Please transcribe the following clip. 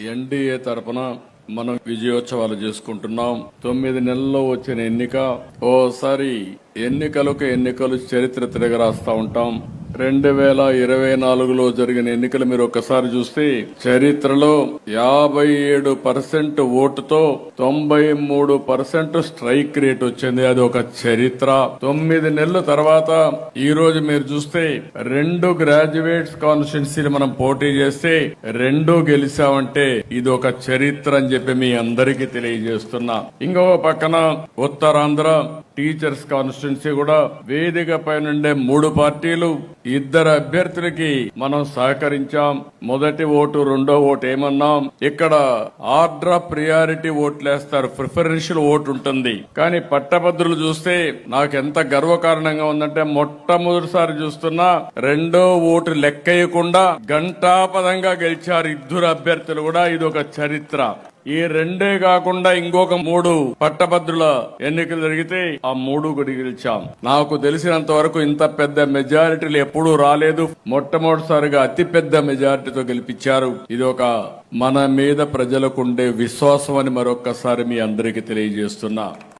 NDA తరపున మనం విజయోత్సవాలు చేసుకుంటున్నాం. తొమ్మిది నెలల్లో వచ్చిన ఎన్నిక. ఓసారి ఎన్నికలకు ఎన్నికలు చరిత్ర తిరగరాస్తా ఉంటాం. రెండు వేల ఇరవై నాలుగులో జరిగిన ఎన్నికలు మీరు ఒక్కసారి చూస్తే చరిత్రలో యాభై ఏడు పర్సెంట్ ఓటుతో తొంభై మూడు పర్సెంట్ స్ట్రైక్ రేట్ వచ్చింది. అది ఒక చరిత్ర. తొమ్మిది నెలల తర్వాత ఈ రోజు మీరు చూస్తే రెండు గ్రాడ్యుయేట్స్ కాన్స్టిట్యున్సీలు మనం పోటీ చేస్తే రెండు గెలిచామంటే ఇది ఒక చరిత్ర అని చెప్పి మీ అందరికీ తెలియజేస్తున్నా. ఇంకో పక్కన ఉత్తరాంధ్ర టీచర్స్ కాన్స్టిట్యున్సీ కూడా వేదిక పైనుండే మూడు పార్టీలు ఇద్దరు అభ్యర్థులకి మనం సహకరించాం. మొదటి ఓటు రెండో ఓటు ఏమన్నాం? ఇక్కడ ఆర్డర్ ఆఫ్ ప్రియారిటీ ఓట్లేస్తారు. ప్రిఫరెన్షియల్ ఓటు ఉంటుంది. కానీ పట్టభద్రులు చూస్తే నాకు ఎంత గర్వకారణంగా ఉందంటే మొట్టమొదటిసారి చూస్తున్నా రెండో ఓటు లెక్కయకుండా గంటాపదంగా గెలిచారు ఇద్దరు అభ్యర్థులు కూడా. ఇది ఒక చరిత్ర. ఈ రెండే కాకుండా ఇంకొక మూడు పట్టభద్రుల ఎన్నికలు జరిగితే ఆ మూడు కూడా గెలిచాం. నాకు తెలిసినంత వరకు ఇంత పెద్ద మెజారిటీలు ఎప్పుడూ రాలేదు. మొట్టమొదటిసారిగా అతి పెద్ద మెజారిటీతో గెలిపించారు. ఇది ఒక మన మీద ప్రజలకు ఉండే విశ్వాసం అని మరొక్కసారి మీ అందరికీ తెలియజేస్తున్నా.